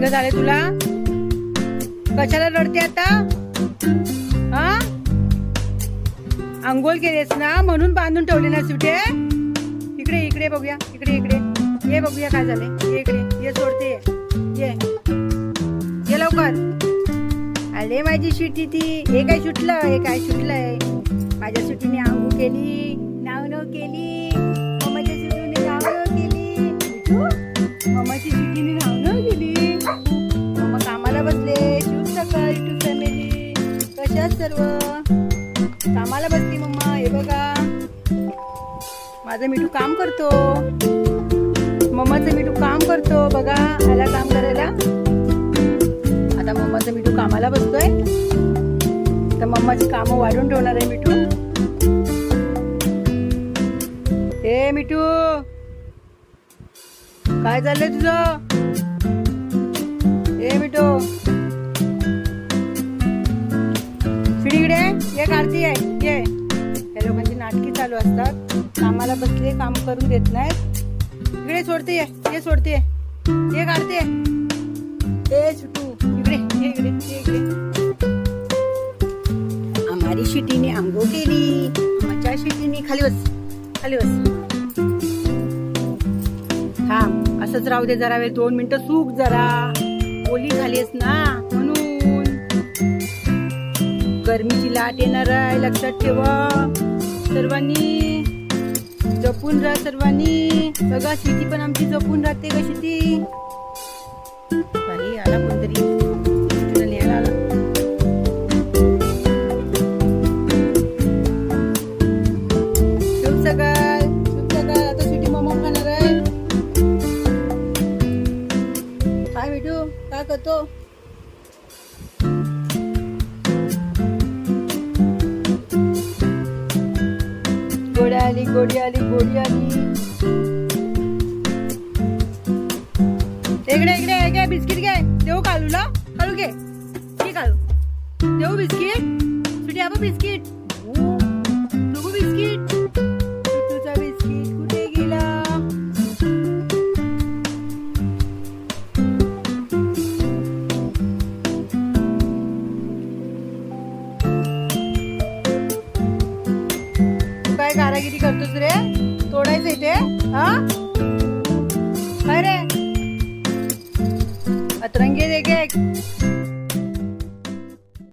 काय ग झाले तुला? कशाला रडते आता? हा? आंघोळ केलीस ना म्हणून बांधून ठेवले ना सुटे इकडे इकडे बघूया इकडे इकडे. ये बघूया काय झाले ये इकडे ये सोडते ये. ये. लवकर. आले माझी सुटी ती. हे काय सुटलं? हे काय सुटलंय? माझ्या सुटीने आंघोळ केली नाव नाव केली. कशा सर्व. कामाला बसली मम्मा हे बघा. माझं मिठू काम करतो. मम्माचं मिठू काम करतो बघा आला काम करायला. आता मम्माचं मिठू कामाला बसतोय. तर मम्माची कामं वाढून ठेवणार आहे मिठू. हे मिठू. काय चाललंय तुझं? ए मिठू. ये काढती आहे ये. या लोकांची नाटकी चालू असतात. कामाला बसले काम करून देत नाहीत. इकडे सोडते ये ये सोडते. ये. ये काढते. ए सुटू. इकडे ये इकडे ये इकडे. शिटीने आंबो केली. माझ्या शिटीने खाली बस खाली बस. थांब असंच राहू दे जरा वेळ. दोन मिनिटं सूक जरा. ओली झालीस ना. गरमीची लाट येणार आहे लक्षात ठेवा. सर्वांनी जपून राहा सर्वांनी. बघा शेती पण आमची जपून राहते कशी ती काही आला कोणतरी? करतो? आली गोडी आली गोडी आली. इकडे इकडे हे घे बिस्किट घे. देऊ कालूला? कालू घे. घे कालू. देऊ बिस्किट? सुटी आप बिस्किट. तू काय कारागिरी करतोस रे? तोडायचं इथे हा? काय रे? अतरंगी